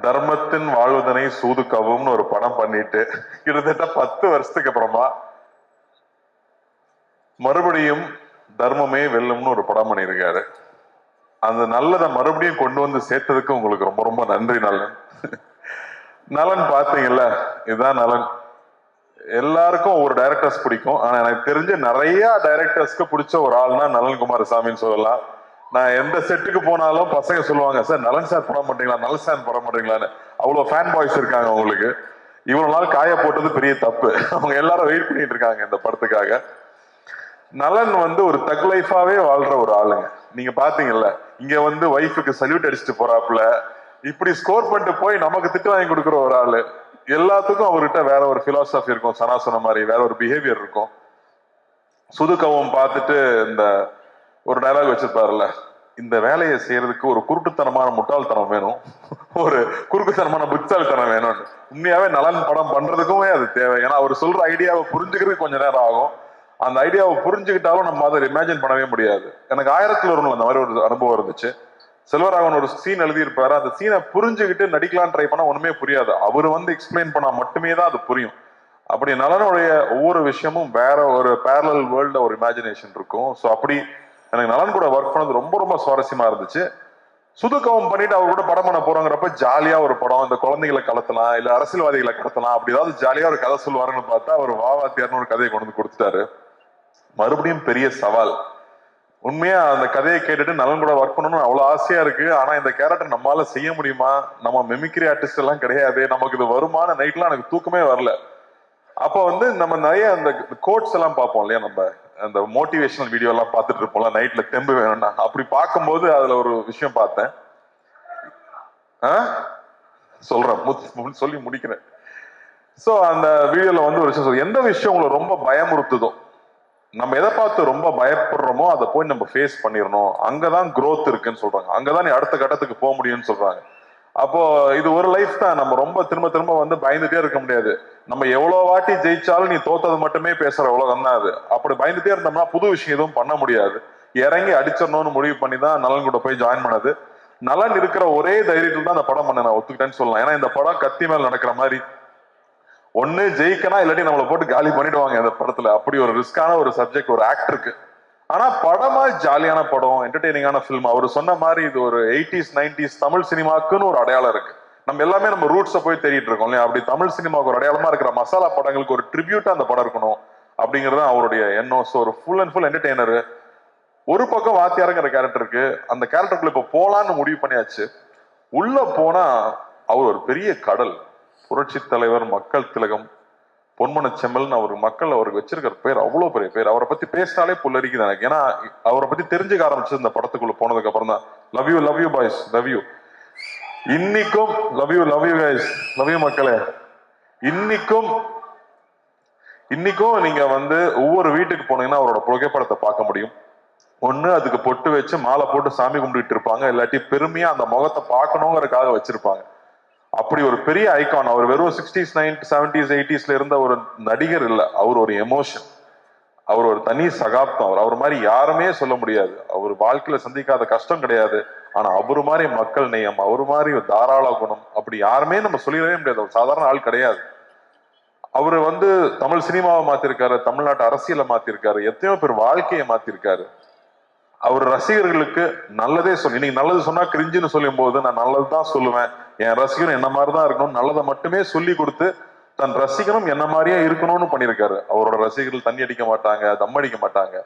தர்மத்தின் வாழ்வதனை சூதுக்கவும் ஒரு படம் பண்ணிட்டு கிட்டத்தட்ட பத்து வருஷத்துக்கு அப்புறமா மறுபடியும் தர்மமே வெல்லும்னு ஒரு படம் பண்ணியிருக்காரு. அந்த நல்லதை மறுபடியும் கொண்டு வந்து சேர்த்ததுக்கு உங்களுக்கு ரொம்ப ரொம்ப நன்றி நலன். நலன் பார்த்தீங்கல்ல? இதுதான் நலன். எல்லாருக்கும் ஒரு டைரக்டர்ஸ் பிடிக்கும். ஆனா எனக்கு தெரிஞ்ச நிறைய டைரக்டர்ஸ்க்கு பிடிச்ச ஒரு ஆள்னா நலன் குமாரசாமின்னு சொல்லலாம். நான் எந்த செட்டுக்கு போனாலும் பசங்க சொல்லுவாங்க சார் நலன் சார் போட மாட்டீங்களா? நலன் சார் போட மாட்டீங்களான்னு. அவ்வளோ ஃபேன் பாய்ஸ் இருக்காங்க உங்களுக்கு இவ்வளோ நாள் காய போட்டது பெரிய தப்பு. அவங்க எல்லாரும் வெயிட் பண்ணிட்டு இருக்காங்க இந்த படத்துக்காக. நலன் வந்து ஒரு தக் லைஃபாவே வாழ்ற ஒரு ஆளுங்க. நீங்க பாத்தீங்கல்ல இங்க வந்து ஒய்ஃபுக்கு சல்யூட் அடிச்சுட்டு போறாப்புல இப்படி ஸ்கோர் பண்ணிட்டு போய் நமக்கு திட்டு வாங்கி கொடுக்குற ஒரு ஆளு. எல்லாத்துக்கும் அவர்கிட்ட வேற ஒரு பிலாசபி இருக்கும் சனா சொன்ன மாதிரி வேற ஒரு பிஹேவியர் இருக்கும். சுதுக்கவும் பார்த்துட்டு இந்த ஒரு டைலாக் வச்சிருப்பாருல்ல இந்த வேலையை செய்யறதுக்கு ஒரு குருட்டுத்தனமான முட்டாள்தனம் வேணும். ஒரு குறுக்குத்தனமான புத்தாள்தனம் வேணும்னு. உண்மையாவே நலன் படம் பண்றதுக்குமே அது தேவை. ஏன்னா அவர் சொல்ற ஐடியாவை புரிஞ்சுக்கிறதுக்கு கொஞ்ச நேரம் ஆகும். அந்த ஐடியாவை புரிஞ்சுக்கிட்டாலும் நம்ம அதை இமேஜின் பண்ணவே முடியாது. எனக்கு ஆயிரத்துல ஒரு அந்த மாதிரி ஒரு அனுபவம் இருந்துச்சு. செல்வராகவன் ஒரு சீன் எழுதியிருப்பாரு. அந்த சீனை புரிஞ்சுக்கிட்டு நடிக்கலாம் ட்ரை பண்ணா ஒண்ணுமே புரியாது. அவர் வந்து எக்ஸ்பிளைன் பண்ணா மட்டுமே தான் அது புரியும். அப்படி நலனுடைய ஒவ்வொரு விஷயமும் வேற ஒரு பேரலல் வேர்ல்ட ஒரு இமேஜினேஷன் இருக்கும். ஸோ அப்படி எனக்கு நலன் கூட ஒர்க் பண்ணது ரொம்ப ரொம்ப சுவாரஸ்யமா இருந்துச்சு. சுதுக்கவும் பண்ணிட்டு அவர் கூட படம் பண்ண போறோங்கிறப்ப ஜாலியா ஒரு படம் இந்த குழந்தைகளை கடத்தலாம் இல்ல அரசியல்வாதிகளை கடத்தலாம் அப்படி ஏதாவது ஜாலியா ஒரு கதை சொல்லுவாருன்னு பார்த்தா அவர் வாவாத்தியார்னு ஒரு கதையை கொண்டு வந்து கொடுத்துட்டாரு. மறுபடியும் பெரிய சவால். உண்மையா அந்த கதையை கேட்டுட்டு நலன் கூட ஒர்க் பண்ணணும்னு அவ்வளவு ஆசையா இருக்கு. ஆனா இந்த கேரக்டர் நம்மளால செய்ய முடியுமா? நம்ம மெமிக்ரி ஆர்டிஸ்ட் எல்லாம் கிடையாது. நமக்கு இது வருமான நைட்லாம் எனக்கு தூக்கமே வரல. அப்போ வந்து நம்ம நிறைய அந்த கோட்ஸ் எல்லாம் பார்ப்போம் இல்லையா நம்ம? அந்த மோட்டிவேஷனல் வீடியோ எல்லாம் பார்த்துட்டு இருப்போம்ல நைட்ல தெம்பு வேணும்னா. அப்படி பார்க்கும்போது அதுல ஒரு விஷயம் பார்த்தேன். ஆ? சொல்றேன். சொல்லி முடிக்கிறேன். சோ அந்த வீடியோல வந்து ஒரு விஷயம் சொல்றேன். எந்த விஷயம் உங்களை ரொம்ப பயமுறுத்துதோ நம்ம எதை பார்த்து ரொம்ப பயப்படுறோமோ அதை போய் நம்ம ஃபேஸ் பண்ணிடணும் அங்கதான் குரோத் இருக்குன்னு சொல்றாங்க. அங்கதான் நீ அடுத்த கட்டத்துக்கு போக முடியும்னு சொல்றாங்க. அப்போ இது ஒரு லைஃப் தான். நம்ம ரொம்ப திரும்ப திரும்ப வந்து பயந்துட்டே இருக்க முடியாது. நம்ம எவ்வளோ வாட்டி ஜெயிச்சாலும் நீ தோத்தது மட்டுமே பேசுற உலகம் தான் அது. அப்படி பயந்துட்டே இருந்தோம்னா புது விஷயம் எதுவும் பண்ண முடியாது. இறங்கி அடிச்சிடணும்னு முடிவு பண்ணி தான் நலன் கூட போய் ஜாயின் பண்ணது. நலன் இருக்கிற ஒரே தைரியத்தில் தான் அந்த படம் பண்ண நான் ஒத்துக்கிட்டேன்னு சொல்லலாம். ஏன்னா இந்த படம் கத்தி மேல் நடக்கிற மாதிரி. ஒன்னு ஜெயிக்கனா இல்லாட்டி நம்மளை போட்டு காலி பண்ணிடுவாங்க அந்த படத்துல. அப்படி ஒரு ரிஸ்கான ஒரு சப்ஜெக்ட் ஒரு ஆக்டருக்கு ஆனா படமா ஜாலியான படம் என்டர்டெய்னிங்கான ஃபிலிம் அவர் சொன்ன மாதிரி இது ஒரு எயிட்டிஸ் நைன்டிஸ் தமிழ் சினிமாக்குன்னு ஒரு அடையாளம் இருக்கு. நம்ம எல்லாமே நம்ம ரூட்ஸை போய் தேடிட்டு இருக்கோம் இல்லையா? அப்படி தமிழ் சினிமாவுக்கு ஒரு அடையாளமா இருக்கிற மசாலா படங்களுக்கு ஒரு ட்ரிபியூட்டா அந்த படம் இருக்கணும் அப்படிங்கிறது தான் அவருடைய எண்ணம். ஸோ ஒரு ஃபுல் அண்ட் ஃபுல் என்டர்டெய்னர் ஒரு பக்கம் வாத்தியாருங்கிற கேரக்டருக்கு அந்த கேரக்டருக்குள்ள இப்போ போலான்னு முடிவு பண்ணியாச்சு. உள்ள போனா அவர் ஒரு பெரிய கடல். புரட்சி தலைவர் மக்கள் திலகம் பொன்மன செம்மல்னு அவர் மக்கள் அவருக்கு வச்சிருக்கிற பேர் அவ்வளவு பெரிய பேர். அவரை பத்தி பேசினாலே புல்லரிக்குது எனக்கு. ஏன்னா அவரை பத்தி தெரிஞ்சுக்க ஆரம்பிச்சது இந்த படத்துக்குள்ள போனதுக்கு அப்புறம் தான். Love you love you boys love you இன்னைக்கும் love you love you guys love you மக்களே. இன்னைக்கும் இன்னைக்கும் நீங்க வந்து ஒவ்வொரு வீட்டுக்கு போனீங்கன்னா அவரோட புகைப்படத்தை பார்க்க முடியும். ஒண்ணு அதுக்கு பொட்டு வச்சு மாலை போட்டு சாமி கும்பிட்டு இருப்பாங்க. இல்லாட்டி பெருமையா அந்த முகத்தை பார்க்கணுங்கிறதுக்காக வச்சிருப்பாங்க. அப்படி ஒரு பெரிய ஐகான் அவர் வெறும் சிக்ஸ்டீஸ் நைன் செவன்டிஸ் எயிட்டிஸ்ல இருந்த ஒரு நடிகர் இல்ல. அவர் ஒரு எமோஷன் அவர் ஒரு தனி சகாப்தம். அவர் அவர் மாதிரி யாருமே சொல்ல முடியாது. அவர் வாழ்க்கையில சந்திக்காத கஷ்டம் கிடையாது. ஆனா அவரு மாதிரி மக்கள் நேயம் அவரு மாதிரி ஒரு தாராள குணம் அப்படி யாருமே நம்ம சொல்லிடவே முடியாது. அவர் சாதாரண ஆள் கிடையாது. அவர் வந்து தமிழ் சினிமாவை மாத்திருக்காரு தமிழ்நாட்டு அரசியலை மாத்திருக்காரு எத்தனையோ பேர் வாழ்க்கையை மாத்திருக்காரு. அவர் ரசிகர்களுக்கு நல்லதே சொல்லி நீங்க நல்லது சொன்னா கிரிஞ்சுன்னு சொல்லும் போது நான் நல்லது தான் சொல்லுவேன். என் ரசிகனும் என்ன மாதிரி தான் இருக்கணும் நல்லதை மட்டுமே சொல்லி கொடுத்து தன் ரசிகனும் என்ன மாதிரியே இருக்கணும்னு பண்ணியிருக்காரு. அவரோட ரசிகர்கள் தண்ணி அடிக்க மாட்டாங்க தம் அடிக்க மாட்டாங்க.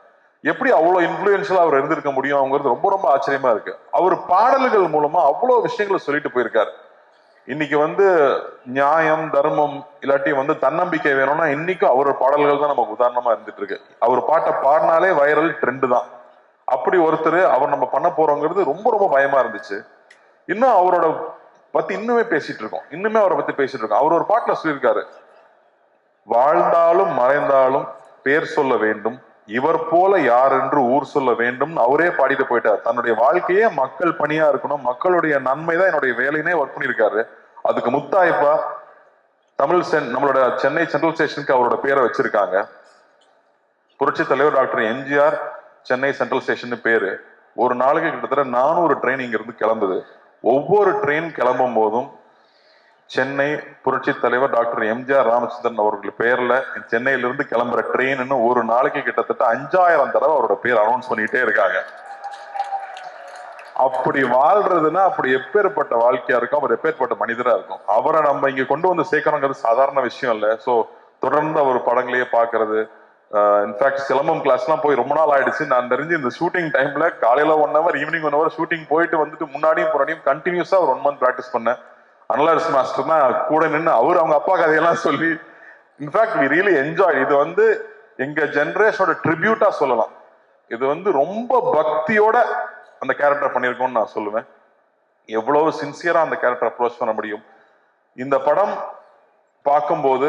எப்படி அவ்வளவு இன்ஃபுளுன்ஷியலா அவர் இருந்திருக்க முடியும் அவங்கிறது ரொம்ப ரொம்ப ஆச்சரியமா இருக்கு. அவர் பாடல்கள் மூலமா அவ்வளவு விஷயங்களை சொல்லிட்டு போயிருக்காரு. இன்னைக்கு வந்து நியாயம் தர்மம் இல்லாட்டி வந்து தன்னம்பிக்கை வேணும்னா இன்னைக்கும் அவரோட பாடல்கள் தான் நமக்கு உதாரணமா இருந்துட்டு இருக்கு. அவர் பாட்டை பாடினாலே வைரல் ட்ரெண்டு தான். அப்படி ஒருத்தர் அவர் நம்ம பண்ண போறோங்கிறது ரொம்ப ரொம்ப பயமா இருந்துச்சு. இன்னும் அவரோட பத்தி இன்னுமே பேசிட்டு இருக்கோம். இன்னுமே அவரை பத்தி பேசிட்டு இருக்கோம். அவர் ஒரு பாட்டுல சொல்லியிருக்காரு. வாழ்ந்தாலும் மறைந்தாலும் பேர் சொல்ல வேண்டும். இவர் போல யார் என்று ஊர் சொல்ல வேண்டும். அவரே பாடிட்டு போயிட்டார். தன்னுடைய வாழ்க்கையே மக்கள் பணியா இருக்கணும். மக்களுடைய நன்மை தான் என்னுடைய வேலையினே ஒர்க் பண்ணியிருக்காரு. அதுக்கு முத்தாய்ப்பா தமிழ் சென் நம்மளோட சென்னை சென்ட்ரல் ஸ்டேஷனுக்கு அவரோட பேரை வச்சிருக்காங்க. புரட்சி தலைவர் doctor MGR Chennai Central station பேரு. ஒரு நாளைக்கு கிட்டத்தட்ட நானூறு ட்ரெயின் இங்கிருந்து கிளம்புது. ஒவ்வொரு ட்ரெயின் கிளம்பும் போதும் சென்னை புரட்சி தலைவர் டாக்டர் எம்ஜிஆர் ராமச்சந்திரன் அவர்கள் பேர்ல சென்னையிலிருந்து கிளம்புற ட்ரெயின் ஒரு நாளைக்கு கிட்டத்தட்ட அஞ்சாயிரம் தடவை அவரோட பேர் அனௌன்ஸ் பண்ணிட்டே இருக்காங்க. அப்படி வாழ்றதுன்னா அப்படி எப்பேற்பட்ட வாழ்க்கையா இருக்கும் அவர் எப்பேற்பட்ட மனிதரா இருக்கும். அவரை நம்ம இங்க கொண்டு வந்து சேர்க்கணுங்கிறது சாதாரண விஷயம் இல்லை. ஸோ தொடர்ந்து அவர் படங்களையே பாக்குறது இன்ஃபேக்ட் சிலம்பம் கிளாஸ்லாம் போய் ரொம்ப நாள் ஆயிடுச்சு. நான் தெரிஞ்சு இந்த ஷூட்டிங் டைம்ல காலையில one hour evening one hour shooting போயிட்டு வந்துட்டு முன்னாடியும் புறாடியும் கண்டினியூஸா ஒரு ஒன் மந்த் ப்ராக்டிஸ் பண்ணேன். அனலாரிஸ் மாஸ்டர்னா கூட நின்று அவர் அவங்க அப்பா கதையெல்லாம் சொல்லி இன்ஃபேக்ட் வி ரியலி என்ஜாய் இது வந்து எங்க ஜென்ரேஷனோட ட்ரிபியூட்டா சொல்லலாம். இது வந்து ரொம்ப பக்தியோட அந்த கேரக்டர் பண்ணியிருக்கோம்னு நான் சொல்லுவேன். எவ்வளவு சின்சியரா அந்த கேரக்டர் அப்ரோச் பண்ண முடியும். இந்த படம் பார்க்கும்போது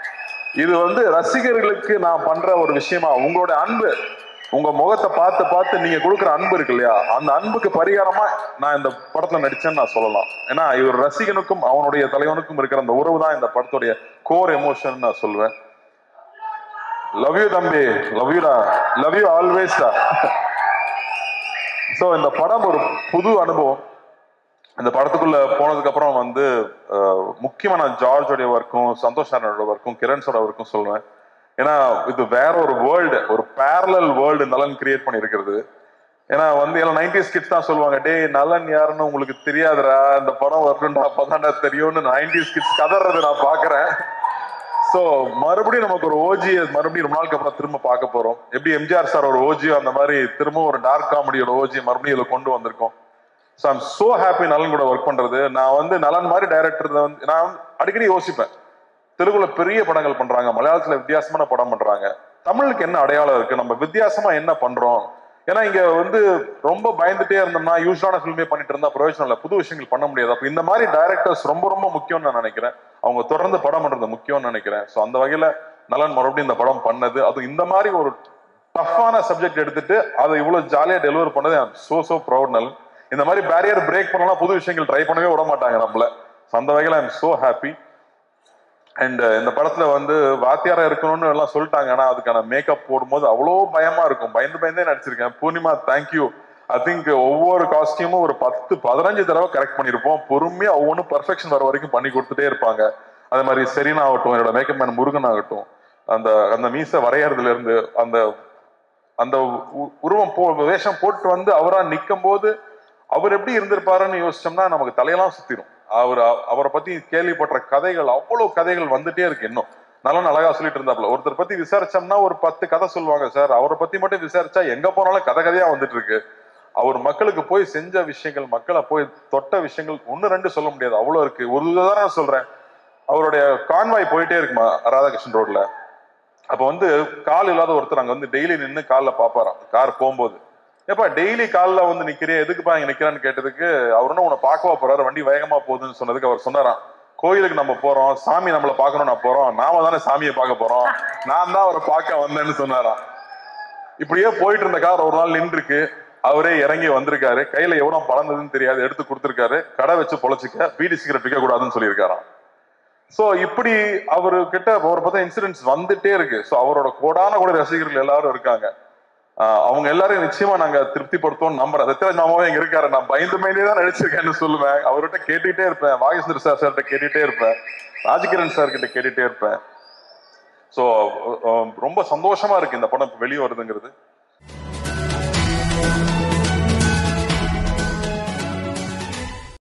இது வந்து ரசிகர்களுக்கு நான் பண்ற ஒரு விஷயமா உங்களோட அன்பு உங்க முகத்தை பார்த்து பார்த்து நீங்க கொடுக்குற அன்பு இருக்கு இல்லையா? அந்த அன்புக்கு பரிகாரமா நான் இந்த படத்துல நடிச்சேன்னு நான் சொல்லலாம். ஏன்னா இவர் ரசிகனுக்கும் அவனுடைய தலைவனுக்கும் இருக்கிற அந்த உறவு தான் இந்த படத்துடைய கோர் எமோஷன் நான் சொல்லுவேன் லவ் யூ தம்பி லவ் யூடா லவ் யூ ஆல்வேஸ் ஸோ இந்த படம் ஒரு புது அனுபவம். இந்த படத்துக்குள்ள போனதுக்கு அப்புறம் வந்து முக்கியமான முக்கியமா நான் ஜார்ஜோடைய ஒர்க்கும் சந்தோஷ் நாராயணோட ஒர்க்கும் கிரண்ஸோட ஒர்க்கும் சொல்லுவேன். ஏன்னா இது வேற ஒரு வேர்ல்டு ஒரு பேரலல் வேர்ல்டு நலன் கிரியேட் பண்ணியிருக்கிறது. ஏன்னா வந்து எல்லாம் நைன்டிஸ் கிட்ஸ் தான் சொல்லுவாங்க டேய் நலன் யாருன்னு உங்களுக்கு தெரியாதுடா இந்த படம் வரணும்டா அப்பதான்டா தெரியும்னு. நைன்டிஸ் கிட்ஸ் கதறது நான் பாக்குறேன். ஸோ மறுபடியும் நமக்கு ஒரு ஓஜி மறுபடியும் ரொம்ப நாளுக்கு அப்புறம் திரும்ப பார்க்க போறோம். எப்படி எம்ஜிஆர் சார் ஒரு ஓஜியோ அந்த மாதிரி திரும்ப ஒரு டார்க் காமெடியோட ஓஜி மறுபடியும் இதில் கொண்டு வந்திருக்கோம். ஸோ ஐம் சோ ஹாப்பி நலன் கூட ஒர்க் பண்றது. நான் வந்து நலன் மாதிரி டைரக்டர் வந்து நான் அடிக்கடி யோசிப்பேன். தெலுங்குல பெரிய படங்கள் பண்றாங்க மலையாளத்துல வித்தியாசமான படம் பண்றாங்க. தமிழுக்கு என்ன அடையாளம் இருக்கு? நம்ம வித்தியாசமா என்ன பண்றோம்? ஏன்னா இங்க வந்து ரொம்ப பயந்துட்டே இருந்தோம்னா யூஸ்வலான ஃபில்மே பண்ணிட்டு இருந்தா பிரயோஜனம் இல்லை. புது விஷயங்கள் பண்ண முடியாது. அப்போ இந்த மாதிரி டைரக்டர்ஸ் ரொம்ப ரொம்ப முக்கியம்னு நான் நினைக்கிறேன். அவங்க தொடர்ந்து படம் பண்றது முக்கியம்னு நினைக்கிறேன். ஸோ அந்த வகையில நலன் மறுபடியும் இந்த படம் பண்ணது. அது இந்த மாதிரி ஒரு டஃப்பான சப்ஜெக்ட் எடுத்துட்டு அதை இவ்வளவு ஜாலியா டெலிவர் பண்ணது. சோ சோ ப்ரௌட் நலன். இந்த மாதிரி பேரியர் பிரேக் பண்ணலாம் புது விஷயங்கள் ட்ரை பண்ணவே விட மாட்டாங்க நம்மள. சந்த வகையில் I am so happy and இந்த படத்துல வந்து வாத்தியாரா இருக்கணும்னு எல்லாம் சொல்லிட்டாங்க. ஆனா அதுக்கான மேக்கப் போடும்போது அவ்வளோ பயமா இருக்கும். பயந்து பயந்தே நடிச்சிருக்கேன். பூர்ணிமா தேங்க்யூ ஐ திங்க் ஒவ்வொரு காஸ்டியூமும் ஒரு பத்து பதினஞ்சு தடவை கரெக்ட் பண்ணியிருப்போம். பொறுமையா ஒவ்வொன்றும் பர்ஃபெக்ஷன் வர வரைக்கும் பண்ணி கொடுத்துட்டே இருப்பாங்க. அதே மாதிரி செரீனா ஆகட்டும் என்னோட மேக்கப் மேன் முருகன் ஆகட்டும் அந்த அந்த மீசை வரையறதுல இருந்து அந்த அந்த உ- உருவம் போ வேஷம் போட்டு வந்து அவரா நிற்கும் போது அவர் எப்படி இருந்திருப்பாருன்னு யோசிச்சோம்னா நமக்கு தலையெல்லாம் சுத்திரும். அவர் அவரை பத்தி கேள்விப்பட்ட கதைகள் அவ்வளவு கதைகள் வந்துட்டே இருக்கு இன்னும். நல்லா அழகா சொல்லிட்டு இருந்தாப்ல ஒருத்தர் பத்தி விசாரிச்சோம்னா ஒரு பத்து கதை சொல்லுவாங்க சார். அவரை பத்தி மட்டும் விசாரிச்சா எங்க போனாலும் கதை கதையா வந்துட்டு இருக்கு. அவர் மக்களுக்கு போய் செஞ்ச விஷயங்கள் மக்களை போய் தொட்ட விஷயங்கள் ஒன்னு ரெண்டு சொல்ல முடியாது. அவ்வளவு இருக்கு. ஒரு இதுதான் சொல்றேன். அவருடைய கான்வாய் போயிட்டே இருக்குமா ராதாகிருஷ்ணன் ரோட்ல? அப்ப வந்து கால் இல்லாத ஒருத்தர் அங்க வந்து டெய்லி நின்று காலில் பாப்பாராம். கார் போகும்போது. ஏப்பா டெய்லி காலில் வந்து நிற்கிறேன் எதுக்குப்பா இங்கே நிற்கிறான்னு கேட்டதுக்கு அவர் என்ன உன்னை பார்க்கவா போறாரு? வண்டி வேகமா போகுதுன்னு சொன்னதுக்கு அவர் சொன்னாராம். கோயிலுக்கு நம்ம போறோம் சாமி நம்மள பார்க்கணும்னா போறோம் நாம தானே சாமியை பார்க்க போறோம் நான் தான் அவரை பார்க்க வந்தேன்னு சொன்னாராம். இப்படியே போயிட்டு இருந்த கார் ஒரு நாள் நின்றுருக்கு. அவரே இறங்கி வந்திருக்காரு. கையில எவ்வளவு பழந்ததுன்னு தெரியாது எடுத்து கொடுத்துருக்காரு. கடை வச்சு பொழைச்சிக்க பீடி சிகரெட் விற்க கூடாதுன்னு சொல்லியிருக்காராம். சோ இப்படி அவரு கிட்ட அவரை பார்த்தா இன்சிடென்ட்ஸ் வந்துட்டே இருக்கு. சோ அவரோட கோடான கூட ரசிகர்கள் எல்லாரும் இருக்காங்க. அவங்க எல்லாரும் நிச்சயமா நாங்க திருப்திப்படுத்தோம் நம்புறேன். சத்யராஜ் மாமாவே இங்க இருக்காரு? நான் பயந்து பயந்தே தான் நடிச்சிருக்கேன்னு சொல்லுவேன். அவர்கிட்ட கேட்டுட்டே இருப்பேன். வாகேஸ்வர் சார் சார்கிட்ட கேட்டுட்டே இருப்பேன். ராஜகிரண் சார் கிட்ட கேட்டுட்டே இருப்பேன். சோ ரொம்ப சந்தோஷமா இருக்கு இந்த படம் வெளியே வருதுங்கிறது.